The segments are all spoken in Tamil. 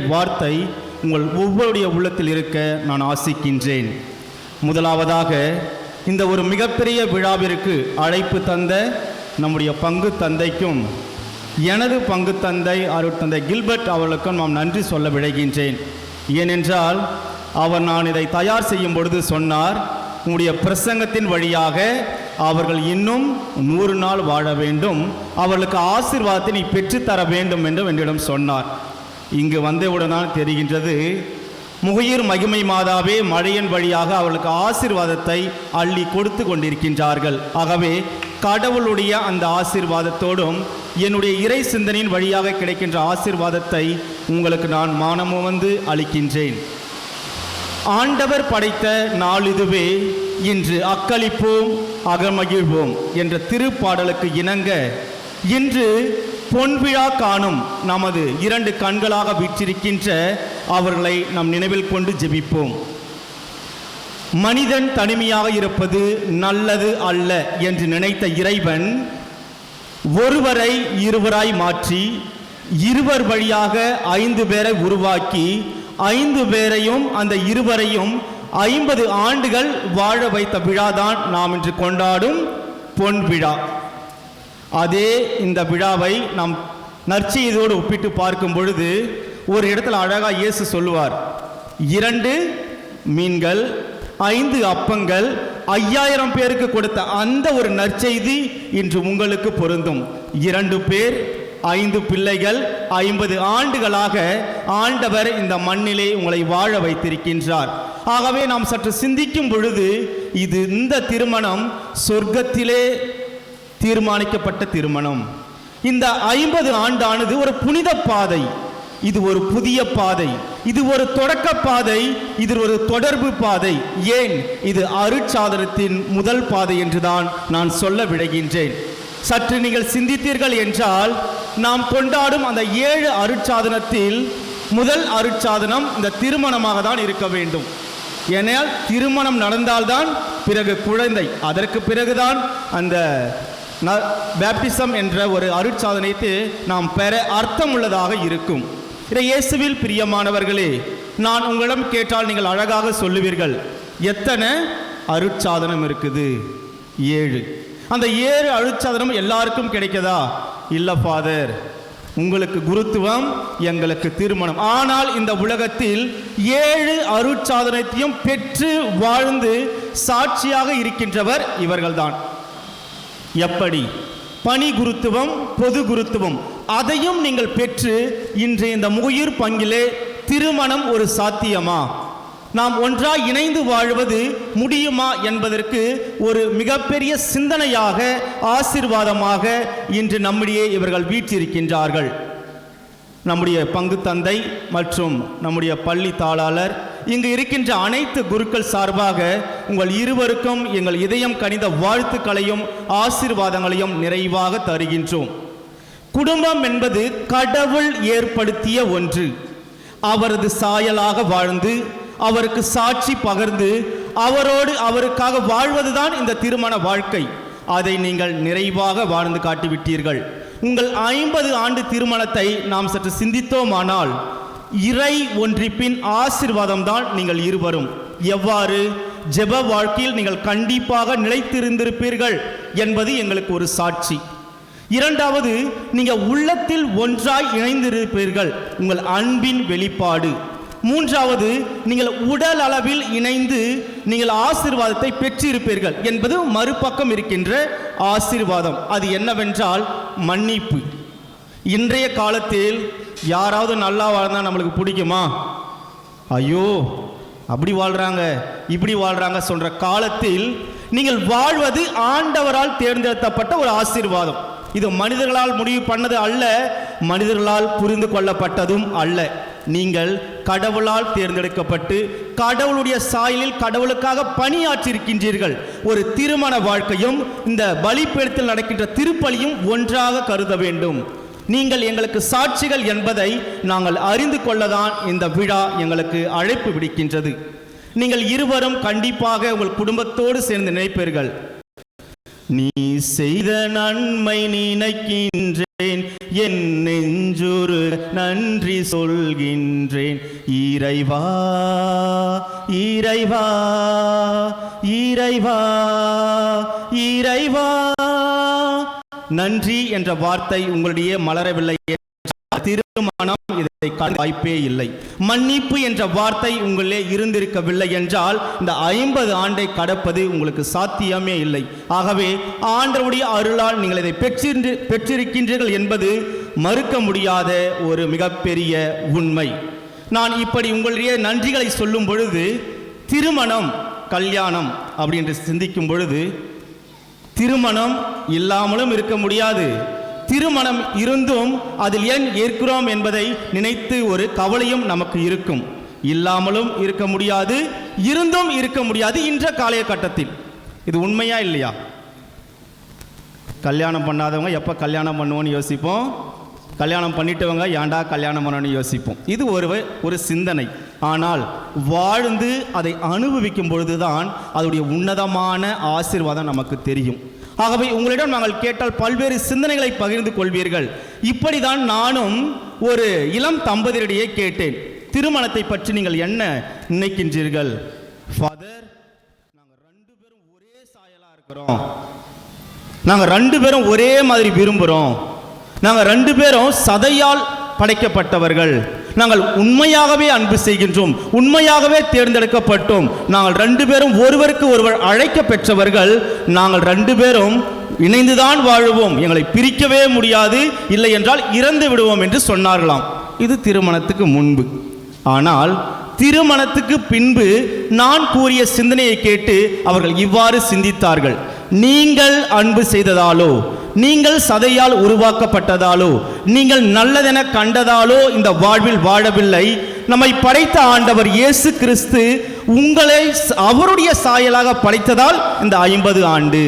வார்த்தை உங்கள் ஒவ்வொருடைய உள்ளத்தில் இருக்க நான் ஆசிக்கின்றேன். முதலாவதாக இந்த ஒரு மிகப்பெரிய விழாவிற்கு அழைப்பு தந்த நம்முடைய பங்கு தந்தைக்கும் எனது பங்கு தந்தை அருட்தந்தை கில்பர்ட் அவர்களுக்கும் நாம் நன்றி சொல்ல விழைகின்றேன். ஏனென்றால் அவர் நான் இதை தயார் செய்யும் பொழுது சொன்னார் உங்களுடைய பிரசங்கத்தின் வழியாக அவர்கள் இன்னும் நூறு நாள் வாழ வேண்டும். அவர்களுக்கு ஆசிர்வாதத்தை நீ பெற்றுத்தர வேண்டும் என்று என்னிடம் சொன்னார். இங்கு வந்தவுடன் தெரிகின்றது முகையீர் மகிமை மாதாவே மழையின் வழியாக அவர்களுக்கு ஆசீர்வாதத்தை அள்ளி கொடுத்து கொண்டிருக்கின்றார்கள். ஆகவே கடவுளுடைய அந்த ஆசீர்வாதத்தோடும் என்னுடைய இறை சிந்தனையின் வழியாக கிடைக்கின்ற ஆசிர்வாதத்தை உங்களுக்கு நான் மானமும் வந்து அளிக்கின்றேன். ஆண்டவர் படைத்த நாள் இதுவே இன்று அக்களிப்போம் அகமகிழ்வோம் என்ற திருப்பாடலுக்கு இணங்க இன்று பொன்விழா காணும் நமது இரண்டு கண்களாக வீற்றிருக்கின்ற அவர்களை நம் நினைவில் கொண்டு ஜெபிப்போம். மனிதன் தனிமையாக இருப்பது நல்லது அல்ல என்று நினைத்த இறைவன் ஒருவரை இருவராய் மாற்றி இருவர் வழியாக ஐந்து பேரை உருவாக்கி ஐந்து பேரையும் அந்த இருவரையும் ஐம்பது ஆண்டுகள் வாழ வைத்த விழாதான் நாம் இன்று கொண்டாடும் பொன் விழா அதே இந்த விழாவை நாம் நற்செய்தியோடு ஒப்பிட்டு பார்க்கும் பொழுது ஒரு இடத்துல அழகாக இயேசு சொல்லுவார் இரண்டு மீன்கள் ஐந்து அப்பங்கள் ஐயாயிரம் பேருக்கு கொடுத்த அந்த ஒரு நற்செய்தி இன்று உங்களுக்கு பொருந்தும். இரண்டு பேர் ஐந்து பிள்ளைகள் ஐம்பது ஆண்டுகளாக ஆண்டவர் இந்த மண்ணிலே உங்களை வாழ வைத்திருக்கின்றார். ஆகவே நாம் சற்று சிந்திக்கும் பொழுது இது இந்த திருமணம் சொர்க்கத்திலே தீர்மானிக்கப்பட்ட திருமணம். இந்த ஐம்பது ஆண்டானது ஒரு புனித பாதை. இது ஒரு புதிய பாதை. இது ஒரு தொடக்க பாதை. இது ஒரு தொடர்பு பாதை. ஏன்? இது அருட்சாதனத்தின் முதல் பாதை என்றுதான் நான் சொல்ல விடுகின்றேன் சற்று நீங்கள் சிந்தித்தீர்கள் என்றால் நாம் கொண்டாடும் அந்த ஏழு அருட்சாதனத்தில் முதல் அருட்சாதனம் இந்த திருமணமாக தான் இருக்க வேண்டும். ஏனால் திருமணம் நடந்தால்தான் பிறகு குழந்தை. அதற்கு பிறகுதான் அந்த பேப்டிசம் என்ற ஒரு அருட்சாதனைத்து நாம் பெற அர்த்தம் உள்ளதாக இருக்கும். இதை இயேசுவில் பிரியமானவர்களே நான் உங்களிடம் கேட்டால் நீங்கள் அழகாக சொல்லுவீர்கள். எத்தனை? அருட்சாதனம் இருக்குது. ஏழு. அந்த ஏழு அருட்சாதனம் எல்லாருக்கும் கிடைக்கதா இல்லை ஃபாதர் உங்களுக்கு குருத்துவம் எங்களுக்கு திருமணம். ஆனால் இந்த உலகத்தில் ஏழு அருட்சாதனத்தையும் பெற்று வாழ்ந்து சாட்சியாக இருக்கின்றவர் இவர்கள்தான். எப்படி? பணி குருத்துவம் பொது குருத்துவம். அதையும் நீங்கள் பெற்று இன்று இந்த முகிர் பங்கிலே திருமணம் ஒரு சாத்தியமா? நாம் ஒன்றாய் இணைந்து வாழ்வது முடியுமா என்பதற்கு ஒரு மிகப்பெரிய சிந்தனையாக ஆசிர்வாதமாக இன்று நம்மிடையே இவர்கள் வீற்றிருக்கின்றார்கள். நம்முடைய பங்கு தந்தை மற்றும் நம்முடைய பள்ளி தாளாளர் இங்கு இருக்கின்ற அனைத்து குருக்கள் சார்பாக உங்கள் இருவருக்கும் எங்கள் இதயம் கணித வாழ்த்துக்களையும் ஆசீர்வாதங்களையும் நிறைவாக தருகின்றோம். குடும்பம் என்பது கடவுள் ஏற்படுத்திய ஒன்று. அவரது சாயலாக வாழ்ந்து அவருக்கு சாட்சி பகர்ந்து அவரோடு அவருக்காக வாழ்வதுதான் இந்த திருமண வாழ்க்கை. அதை நீங்கள் நிறைவாக வாழ்ந்து காட்டிவிட்டீர்கள். உங்கள் ஐம்பது ஆண்டு திருமணத்தை நாம் சற்று சிந்தித்தோமானால் இறை ஒன்றிப்பின் ஆசிர்வாதம் தான் நீங்கள் இருவரும். எவ்வாறு? ஜெப வாழ்க்கையில் நீங்கள் கண்டிப்பாக நிலைத்திருந்திருப்பீர்கள் என்பது எங்களுக்கு ஒரு சாட்சி. இரண்டாவது நீங்கள் உள்ளத்தில் ஒன்றாய் இணைந்திருப்பீர்கள். உங்கள் அன்பின் வெளிப்பாடு. மூன்றாவது நீங்கள் உடல் அளவில் இணைந்து நீங்கள் ஆசீர்வாதத்தை பெற்றிருப்பீர்கள் என்பது மறுபக்கம் இருக்கின்ற ஆசீர்வாதம். அது என்னவென்றால் மன்னிப்பு. இன்றைய காலத்தில் யாராவது நல்லா வாழ்ந்தால் நம்மளுக்கு பிடிக்குமா? ஐயோ அப்படி வாழ்கிறாங்க இப்படி வாழ்கிறாங்க சொல்கிற காலத்தில் நீங்கள் வாழ்வது ஆண்டவரால் தேர்ந்தெடுக்கப்பட்ட ஒரு ஆசீர்வாதம். இது மனிதர்களால் முடிவு பண்ணது அல்ல மனிதர்களால் புரிந்து கொள்ளப்பட்டதும் அல்ல. நீங்கள் கடவுளால் தேர்ந்தெடுக்கப்பட்டு கடவுளுடைய சாயலில் கடவுளுக்காக பணியாற்றியிருக்கின்றீர்கள். ஒரு திருமண வாழ்க்கையும் இந்த பலிப்பெடுத்தில் நடக்கின்ற திருப்பலியும் ஒன்றாக கருத வேண்டும். நீங்கள் எங்களுக்கு சாட்சிகள் என்பதை நாங்கள் அறிந்து கொள்ளதான் இந்த விழா எங்களுக்கு அழைப்பு விடுக்கின்றது. நீங்கள் இருவரும் கண்டிப்பாக உங்கள் குடும்பத்தோடு சேர்ந்து நினைப்பீர்கள். நீ செய்த நன்மை நினைக்கின்றேன் என் நெஞ்சொரு நன்றி சொல்கின்றேன். இறைவா இறைவா இறைவா இறைவா. நன்றி என்ற வார்த்தை உங்களுடைய மலரவில்லை. திருமணம் இதை வாய்ப்பே இல்லை. மன்னிப்பு என்ற வார்த்தை உங்களே இருந்திருக்கவில்லை என்றால் இந்த ஐம்பது ஆண்டை கடப்பது உங்களுக்கு சாத்தியமே இல்லை. ஆகவே ஆண்டவுடைய அருளால் நீங்கள் இதை பெற்றிருந்து பெற்றிருக்கின்றீர்கள் என்பது மறுக்க முடியாத ஒரு மிகப்பெரிய உண்மை. நான் இப்படி உங்களுடைய நன்றிகளை சொல்லும் பொழுது திருமணம் கல்யாணம் அப்படி என்று சிந்திக்கும் பொழுது திருமணம் இல்லாமலும் இருக்க முடியாது. திருமணம் இருந்தும் அதில் ஏன் ஏற்கிறோம் என்பதை நினைத்து ஒரு கவலையும் நமக்கு இருக்கும். இல்லாமலும் இருக்க முடியாது இருந்தும் இருக்க முடியாது இன்ற காலகட்டத்தில். இது உண்மையா இல்லையா? கல்யாணம் பண்ணாதவங்க எப்போ கல்யாணம் பண்ணுவோன்னு யோசிப்போம்? கல்யாணம் பண்ணிட்டவங்க ஏன்டா கல்யாணம் பண்ணணும்னு யோசிப்போம். இது ஒரு ஒரு சிந்தனை. ஆனால் வாழ்ந்து அதை அனுபவிக்கும் பொழுதுதான் அதனுடைய உன்னதமான ஆசீர்வாதம் நமக்கு தெரியும். ஆகவே உங்களிடம் நாங்கள் கேட்டால் பல்வேறு சிந்தனைகளை பகிர்ந்து கொள்வீர்கள். இப்படிதான் நானும் ஒரு இளம் தம்பதியரிடையே கேட்டேன். திருமணத்தை பற்றி நீங்கள் என்ன நினைக்கின்றீர்கள்? ஃபாதர் நாங்கள் ரெண்டு பேரும் ஒரே சாயலாக இருக்கிறோம். நாங்கள் ரெண்டு பேரும் ஒரே மாதிரி விரும்புகிறோம் நாங்கள் ரெண்டு பேரும் சதையால் படைக்கப்பட்டவர்கள். நாங்கள் உண்மையாகவே அன்பு செய்கின்றோம் உண்மையாகவே தேர்ந்தெடுக்கப்பட்டோம். நாங்கள் ரெண்டு பேரும் ஒருவருக்கு ஒருவர் அழைக்க பெற்றவர்கள் நாங்கள் ரெண்டு பேரும் இணைந்துதான் வாழுவோம். எங்களை பிரிக்கவே முடியாது இல்லை என்றால் இறந்து விடுவோம் என்று சொன்னார்களாம். இது திருமணத்துக்கு முன்பு. ஆனால் திருமணத்துக்கு பின்பு நான் கூறிய சிந்தனையை கேட்டு அவர்கள் இவ்வாறு சிந்தித்தார்கள். நீங்கள் அன்பு செய்ததாலோ நீங்கள் சதையால் உருவாக்கப்பட்டதாலோ நீங்கள் நல்லதென கண்டதாலோ இந்த வாழ்வில் வாழவில்லை. நம்மை படைத்த ஆண்டவர் இயேசு கிறிஸ்து உங்களை அவருடைய சாயலாக படைத்ததால் இந்த ஐம்பது ஆண்டு.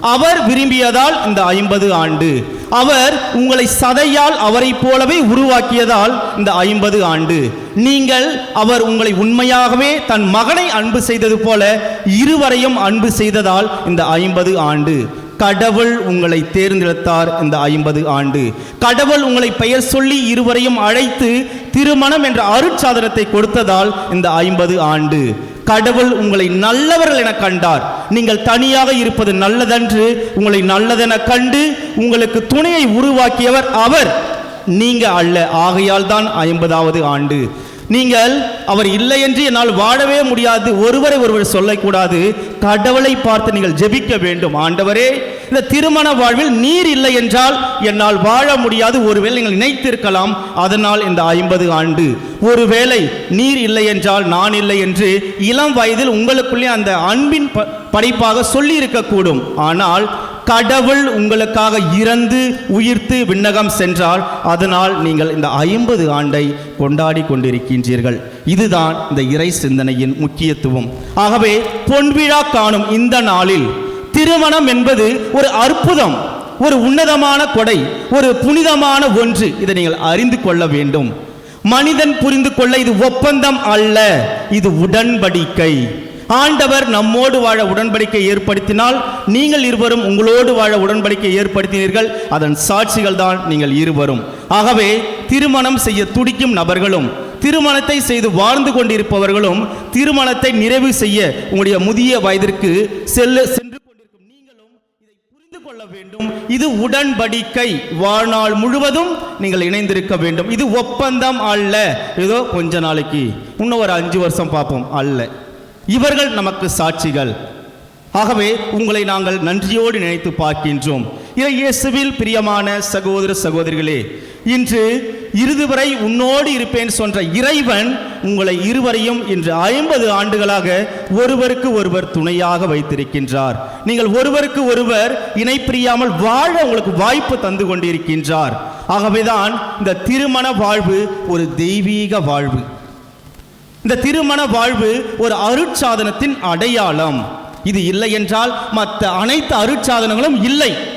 அவர் விரும்பியதால் இந்த ஐம்பது ஆண்டு. அவர் உங்களை சதையால் அவரைப் போலவே உருவாக்கியதால் இந்த ஐம்பது ஆண்டு. நீங்கள் அவர் உங்களை உண்மையாகவே தன் மகனை அன்பு செய்தது போல இருவரையும் அன்பு செய்ததால் இந்த ஐம்பது ஆண்டு. கடவுள் உங்களை தேர்ந்தெடுத்தார் இந்த ஐம்பது ஆண்டு. கடவுள் உங்களை பெயர் சொல்லி இருவரையும் அழைத்து திருமணம் என்ற அருட்சாதனத்தை கொடுத்ததால் இந்த ஐம்பது ஆண்டு. கடவுள் உங்களை நல்லவர்கள் என கண்டார். நீங்கள் தனியாக இருப்பது நல்லதன்று உங்களை நல்லதென கண்டு உங்களுக்கு துணையை உருவாக்கியவர் அவர். நீங்க அல்ல ஆகையால் தான் ஐம்பதாவது ஆண்டு. நீங்கள் அவர் இல்லை என்று என்னால் வாழவே முடியாது ஒருவரை ஒருவர் சொல்லக்கூடாது. கடவுளை பார்த்து நீங்கள் ஜெபிக்க வேண்டும். ஆண்டவரே இந்த திருமண வாழ்வில் நீர் இல்லை என்றால் என்னால் வாழ முடியாது. ஒருவேளை நீங்கள் நினைத்திருக்கலாம் அதனால் இந்த ஐம்பது ஆண்டு. ஒருவேளை நீர் இல்லை என்றால் நான் இல்லை என்று இளம் வயதில் உங்களுக்குள்ளே அந்த அன்பின் ப- படைப்பாக சொல்லி இருக்கக்கூடும் ஆனால் கடவுள் உங்களுக்காக இறந்து உயிர்த்து விண்ணகம் சென்றால் அதனால் நீங்கள் இந்த ஐம்பது ஆண்டை கொண்டாடி கொண்டிருக்கின்றீர்கள். இதுதான் இந்த இறை சிந்தனையின் முக்கியத்துவம். ஆகவே பொன்விழா காணும் இந்த நாளில் திருமணம் என்பது ஒரு அற்புதம் ஒரு உன்னதமான கொடை ஒரு புனிதமான ஒன்று. இதை நீங்கள் அறிந்து கொள்ள வேண்டும். மனிதன் புரிந்து கொள்ள இது ஒப்பந்தம் அல்ல இது உடன்படிக்கை. ஆண்டவர் நம்மோடு வாழ உடன்படிக்கை ஏற்படுத்தினால் நீங்கள் இருவரும் உங்களோடு வாழ உடன்படிக்கை ஏற்படுத்தினீர்கள். அதன் சாட்சிகள் தான் நீங்கள் இருவரும். ஆகவே திருமணம் செய்ய துடிக்கும் நபர்களும் திருமணத்தை செய்து வாழ்ந்து கொண்டிருப்பவர்களும் திருமணத்தை நிறைவு செய்ய உங்களுடைய முதிய வயதிற்கு செல்ல சென்று கொண்டிருக்கும் நீங்களும் இதை புரிந்து கொள்ள வேண்டும். இது உடன்படிக்கை. வாழ்நாள் முழுவதும் நீங்கள் இணைந்திருக்க வேண்டும். இது ஒப்பந்தம் அல்ல. ஏதோ கொஞ்ச நாளைக்கு இன்னும் ஒரு அஞ்சு வருஷம் பார்ப்போம். அல்ல. இவர்கள் நமக்கு சாட்சிகள். ஆகவே உங்களை நாங்கள் நன்றியோடு நினைத்து பார்க்கின்றோம். இயேசுவில் பிரியமான சகோதர சகோதரிகளே இன்று இறுதி வரை உன்னோடு இருப்பேன் சொன்ற இறைவன் உங்களை இருவரையும் இன்று ஐம்பது ஆண்டுகளாக ஒருவருக்கு ஒருவர் துணையாக வைத்திருக்கின்றார். நீங்கள் ஒருவருக்கு ஒருவர் இணைப்பிரியாமல் வாழ உங்களுக்கு வாய்ப்பு தந்து கொண்டிருக்கின்றார். ஆகவேதான் இந்த திருமண வாழ்வு ஒரு தெய்வீக வாழ்வு. இந்த திருமண வாழ்வு ஒரு அருட்சாதனத்தின் அடையாளம். இது இல்லை என்றால் மற்ற அனைத்து அருட்சாதனங்களும் இல்லை.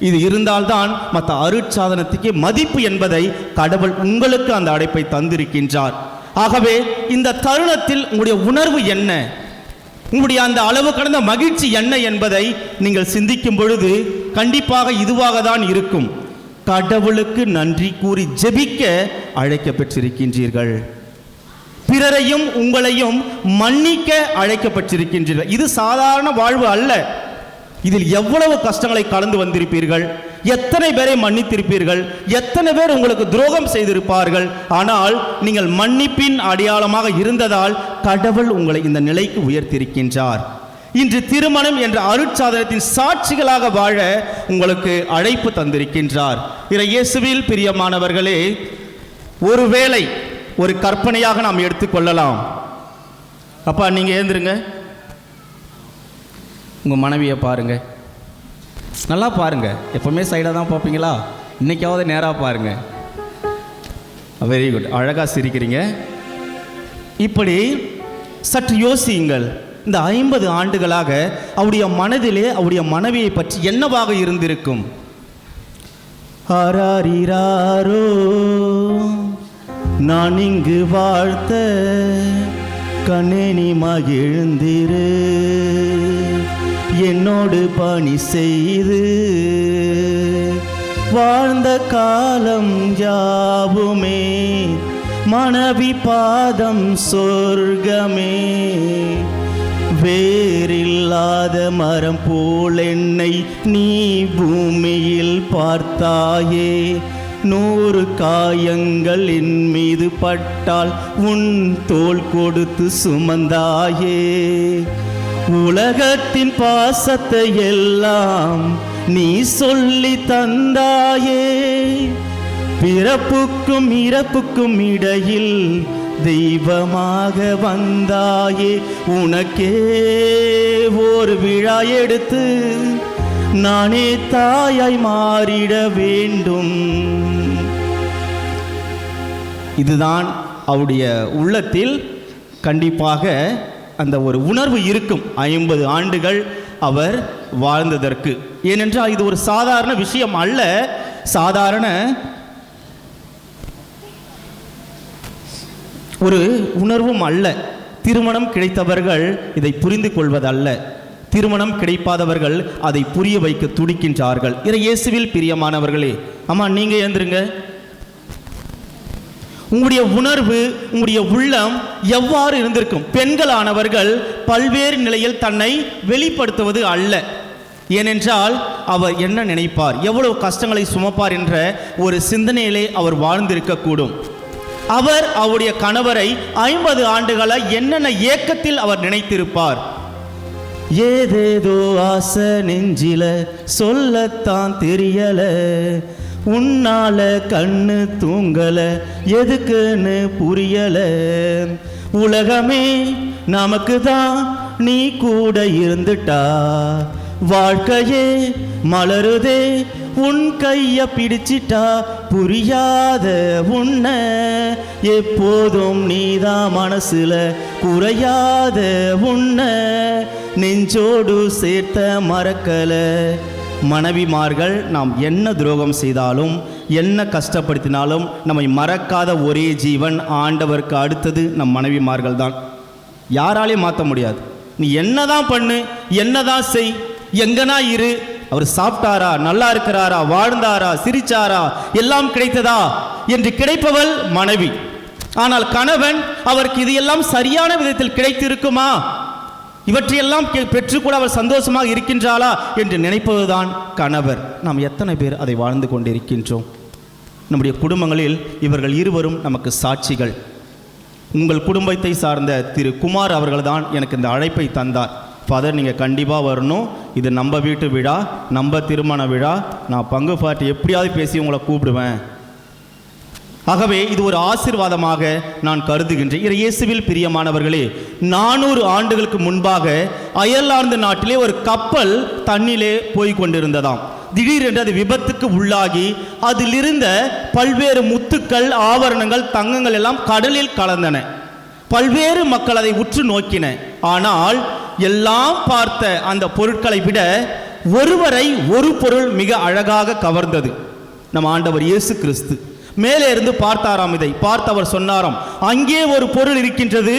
இது இருந்தால்தான் மற்ற அருட்சாதனத்துக்கு மதிப்பு என்பதை கடவுள் உங்களுக்கு அந்த அடைப்பை தந்திருக்கின்றார். ஆகவே இந்த தருணத்தில் உங்களுடைய உணர்வு என்ன? உங்களுடைய அந்த அளவு கடந்த மகிழ்ச்சி என்ன என்பதை நீங்கள் சிந்திக்கும் பொழுது கண்டிப்பாக இதுவாக தான் இருக்கும். கடவுளுக்கு நன்றி கூறி ஜெபிக்க அழைக்கப்பட்டிருக்கின்றீர்கள். பிறரையும் உங்களையும் மன்னிக்க அழைக்கப்பட்டிருக்கின்றீர்கள். இது சாதாரண வாழ்வு அல்ல. இதில் எவ்வளவு கஷ்டங்களை கலந்து வந்திருப்பீர்கள்? எத்தனை பேரை மன்னித்திருப்பீர்கள்? எத்தனை பேர் உங்களுக்கு துரோகம் செய்திருப்பார்கள்? ஆனால் நீங்கள் மன்னிப்பின் அடையாளமாக இருந்ததால் கடவுள் உங்களை இந்த நிலைக்கு உயர்த்தியிருக்கின்றார். இன்று திருமணம் என்ற அருட்சாதனத்தின் சாட்சிகளாக வாழ உங்களுக்கு அழைப்பு தந்திருக்கின்றார். இறை இயேசுவில் பிரியமானவர்களே ஒருவேளை ஒரு கற்பனையாக நாம் எடுத்துக்கொள்ளலாம். அப்பா நீங்க ஏந்திருங்க உங்கள் மனைவியை பாருங்கள் நல்லா பாருங்க. எப்போவுமே சைடாக தான் பார்ப்பீங்களா? இன்னைக்காவது நேராக பாருங்கள் வெரி குட் அழகாக சிரிக்கிறீங்க. இப்படி சற்று யோசியுங்கள். இந்த ஐம்பது ஆண்டுகளாக அவருடைய மனதிலே அவருடைய மனைவியை பற்றி என்னவாக இருந்திருக்கும்? ஆராரிராரோ நான் இங்கு வாழ்த்த கண்ணேனி மகிழ்ந்திரு. என்னோடு பணி செய்து வாழ்ந்த காலம் யாவுமே? மனவி பாதம் சொர்க்கமே. வேறில்லாத மரம் போல் என்னை நீ பூமியில் பார்த்தாயே. நூறு காயங்கள் என் மீது பட்டால் உன் தோல் கொடுத்து சுமந்தாயே. உலகத்தின் பாசத்தை எல்லாம் நீ சொல்லி தந்தாயே. பிறப்புக்கும் இறப்புக்கும் இடையில் தெய்வமாக வந்தாயே. உனக்கே ஒரு விழா எடுத்து நானே தாயாய் மாறிட வேண்டும். இதுதான் அவருடைய உள்ளத்தில் கண்டிப்பாக அந்த ஒரு உணர்வு இருக்கும். ஐம்பது ஆண்டுகள் அவர் வாழ்ந்ததற்கு. ஏனென்றால் இது ஒரு சாதாரண விஷயம் அல்ல. சாதாரண ஒரு உணர்வும் அல்ல. திருமணம் கிடைத்தவர்கள் இதை புரிந்து கொள்வதல்ல. திருமணம் கிடைப்பாதவர்கள் அதை புரிய வைக்க துடிக்கின்றார்கள். இறை இயேசுவில் பிரியமானவர்களே அம்மா நீங்க எழுந்துருங்க. உங்களுடைய உணர்வு உங்களுடைய உள்ளம் எவ்வாறு இருந்திருக்கும்? பெண்களானவர்கள் பல்வேறு நிலையில் தன்னை வெளிப்படுத்துவது அல்ல. ஏனென்றால் அவர் என்ன நினைப்பார்? எவ்வளவு கஷ்டங்களை சுமப்பார் என்ற ஒரு சிந்தனையிலே அவர் வாழ்ந்திருக்கக்கூடும். அவர் அவருடைய கணவரை ஐம்பது ஆண்டுகளாக என்னென்ன ஏக்கத்தில் அவர் நினைத்திருப்பார்? ஏதேதோ ஆசை நெஞ்சில சொல்லத்தான் தெரியல. உன்னால கண்ணு தூங்கல எதுக்குன்னு புரியல. உலகமே நமக்கு தான் நீ கூட இருந்துட்டா. வாழ்க்கையே மலருதே உன் கைய பிடிச்சிட்டா. புரியாத உன்ன எப்போதும் நீதான் மனசுல குறையாத உன்ன நெஞ்சோடு சேர்த்த மறக்கலை. மனைவிமார்கள் நாம் என்ன துரோகம் செய்தாலும் என்ன கஷ்டப்படுத்தினாலும் நம்மை மறக்காத ஒரே ஜீவன் ஆண்டவருக்கு அடுத்தது நம் மனைவிமார்கள் தான். யாராலையும் மாற்ற முடியாது. நீ என்னதான் பண்ணு என்னதான் செய் எங்கனா இரு. அவர் சாப்பிட்டாரா நல்லா இருக்கிறாரா வாழ்ந்தாரா சிரிச்சாரா எல்லாம் கிடைத்ததா என்று கிடைப்பவள் மனைவி. ஆனால் கணவன் அவருக்கு இது எல்லாம் சரியான விதத்தில் கிடைத்திருக்குமா? இவற்றையெல்லாம் கே- பெற்றுக்கூட அவள் சந்தோஷமாக இருக்கின்றாளா என்று நினைப்பதுதான் கணவர். நாம் எத்தனை பேர் அதை வாழ்ந்து கொண்டிருக்கின்றோம்? நம்முடைய குடும்பங்களில் இவர்கள் இருவரும் நமக்கு சாட்சிகள். உங்கள் குடும்பத்தை சார்ந்த திரு குமார் அவர்கள்தான் எனக்கு இந்த அழைப்பை தந்தார். ஃபாதர் நீங்கள் கண்டிப்பாக வரணும். இது நம்ம வீட்டு விழா நம்ம திருமண விழா. நான் பங்கு பாட்டு எப்படியாவது பேசி உங்களை கூப்பிடுவேன். ஆகவே இது ஒரு ஆசிர்வாதமாக நான் கருதுகின்றேன். இறை இயேசுவில் பிரியமானவர்களே நானூறு ஆண்டுகளுக்கு முன்பாக அயர்லாந்து நாட்டிலே ஒரு கப்பல் தண்ணிலே போய் கொண்டிருந்ததாம் திடீரென்று அது விபத்துக்கு உள்ளாகி அதிலிருந்த பல்வேறு முத்துக்கள் ஆவரணங்கள் தங்கங்கள் எல்லாம் கடலில் கலந்தன. பல்வேறு மக்கள் அதை உற்று நோக்கின. ஆனால் எல்லாம் பார்த்த அந்த பொருட்களை விட ஒருவரை ஒரு பொருள் மிக அழகாக கவர்ந்தது. நம் ஆண்டவர் இயேசு கிறிஸ்து. மேலே இருந்து பார்த்தாராம் இதை. பார்த்தவர் சொன்னாராம் அங்கே ஒரு பொருள் இருக்கின்றது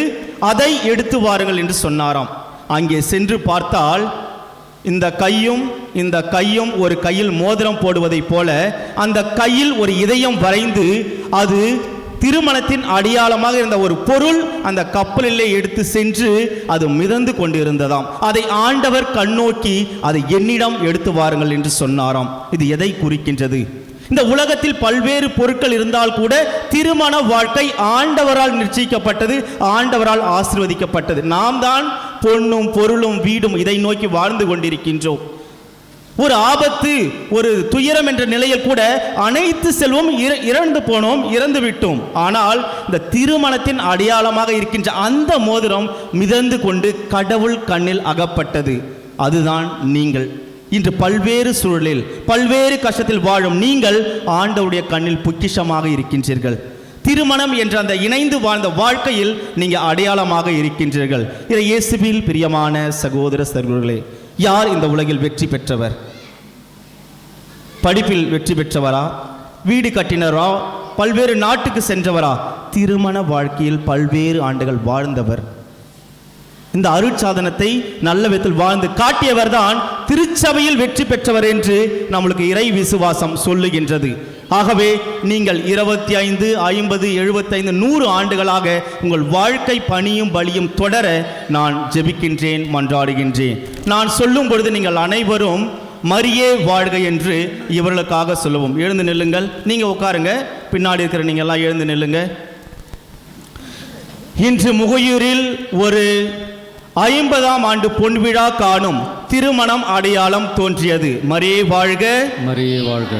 அதை எடுத்து வாருங்கள் என்று சொன்னாராம். அங்கே சென்று பார்த்தால் இந்த கையும் இந்த கையும் ஒரு கையில் மோதிரம் போடுவதைப் போல அந்த கையில் ஒரு இதயம் வரைந்து அது திருமணத்தின் அடையாளமாக இருந்த ஒரு பொருள் அந்த கப்பலிலே எடுத்து சென்று அது மிதந்து கொண்டிருந்ததாம். அதை ஆண்டவர் கண்ணோக்கி அதை என்னிடம் எடுத்து வாருங்கள் என்று சொன்னாராம். இது எதை குறிக்கின்றது? இந்த உலகத்தில் பல்வேறு பொருட்கள் இருந்தால் கூட திருமண வாழ்க்கை ஆண்டவரால் நிச்சயிக்கப்பட்டது ஆண்டவரால் ஆசிர்வதிக்கப்பட்டது. நாம் தான் பொன்னும் பொருளும் வீடும் இதை நோக்கி வாழ்ந்து கொண்டிருக்கின்றோம். ஒரு ஆபத்து ஒரு துயரம் என்ற நிலையில் கூட அனைத்து செல்வம் இறந்து போனோம் இறந்து விட்டோம். ஆனால் இந்த திருமணத்தின் அடையாளமாக இருக்கின்ற அந்த மோதிரம் மிதந்து கொண்டு கடவுள் கண்ணில் அகப்பட்டது. அதுதான் நீங்கள். இன்று பல்வேறு சூழலில் பல்வேறு கஷ்டத்தில் வாழும் நீங்கள் ஆண்டவுடைய கண்ணில் பொக்கிஷமாக இருக்கின்றீர்கள். திருமணம் என்ற அந்த இணைந்து வாழ்ந்த வாழ்க்கையில் நீங்க அடையாளமாக இருக்கின்றீர்கள். இதை இயேசுவில் பிரியமான சகோதர சகோதரர்களே யார் இந்த உலகில் வெற்றி பெற்றவர்? படிப்பில் வெற்றி பெற்றவரா? வீடு கட்டினரா? பல்வேறு நாட்டுக்கு சென்றவரா? திருமண வாழ்க்கையில் பல்வேறு ஆண்டுகள் வாழ்ந்தவர். இந்த அருட்சாதனத்தை நல்ல விதத்தில் வாழ்ந்து காட்டியவர் தான் திருச்சபையில் வெற்றி பெற்றவர் என்று நம்மளுக்கு இறை விசுவாசம் சொல்லுகின்றது. ஆகவே நீங்கள் இருபத்தி ஐந்து ஐம்பது எழுபத்தைந்து நூறு ஆண்டுகளாக உங்கள் வாழ்க்கை பணியும் பலியும் தொடர நான் ஜெபிக்கின்றேன் மன்றாடுகின்றேன். நான் சொல்லும் பொழுது நீங்கள் அனைவரும் மரியே வாழ்க என்று இவர்களுக்காக சொல்லுவோம். எழுந்து நில்லுங்கள். நீங்கள் உட்காருங்க. பின்னாடி இருக்கிற நீங்கள் எல்லாம் எழுந்து நில்லுங்க. இன்று முகையூரில் ஒரு ஐம்பதாம் ஆண்டு பொன்விழா காணும் திருமணம் அடையாளம் தோன்றியது. மரியே வாழ்க. மரியே வாழ்க.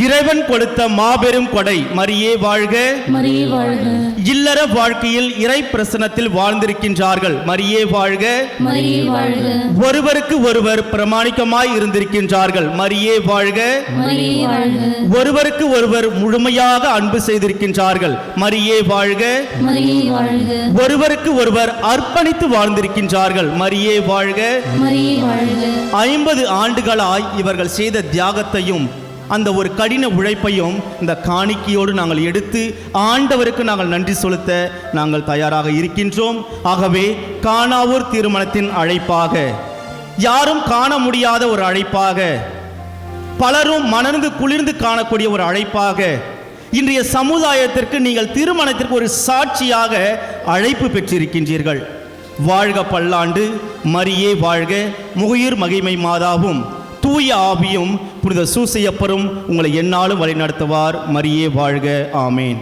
இறைவன் கொடுத்த மாபெரும் கொடை மரியே வாழ்க மரியே வாழ்க இல்லற வாழ்க்கையில் இறை பிரசனத்தில் வாழ்ந்திருக்கின்றார்கள் மரியே வாழ்க மரியே வாழ்க ஒருவருக்கு ஒருவர் பிரமாணிக்கமாய் இருந்திருக்கின்றார்கள் மரியே வாழ்க மரியே வாழ்க ஒருவருக்கு ஒருவர் முழுமையாக அன்பு செய்திருக்கின்றார்கள் மரியே வாழ்க மரியே வாழ்க ஒருவருக்கு ஒருவர் அர்ப்பணித்து வாழ்ந்திருக்கின்றார்கள் மரியே வாழ்க மரியே வாழ்க ஐம்பது ஆண்டுகளாய் இவர்கள் செய்த தியாகத்தையும் அந்த ஒரு கடின உழைப்பையும் இந்த காணிக்கையோடு நாங்கள் எடுத்து ஆண்டவருக்கு நாங்கள் நன்றி செலுத்த நாங்கள் தயாராக இருக்கின்றோம். ஆகவே காணாவூர் திருமணத்தின் அழைப்பாக யாரும் காண முடியாத ஒரு அழைப்பாக பலரும் மணர்ந்து குளிர்ந்து காணக்கூடிய ஒரு அழைப்பாக இன்றைய சமுதாயத்திற்கு நீங்கள் திருமணத்திற்கு ஒரு சாட்சியாக அழைப்பு பெற்றிருக்கின்றீர்கள். வாழ்க பல்லாண்டு மரியே வாழ்க முகுயிர் மகிமை மாதாவும். தூய ஆவியும் புனித சூசையப்பரும் உங்களை என்னாலும் வழிநடத்துவார். மரியே வாழ்க. ஆமேன்.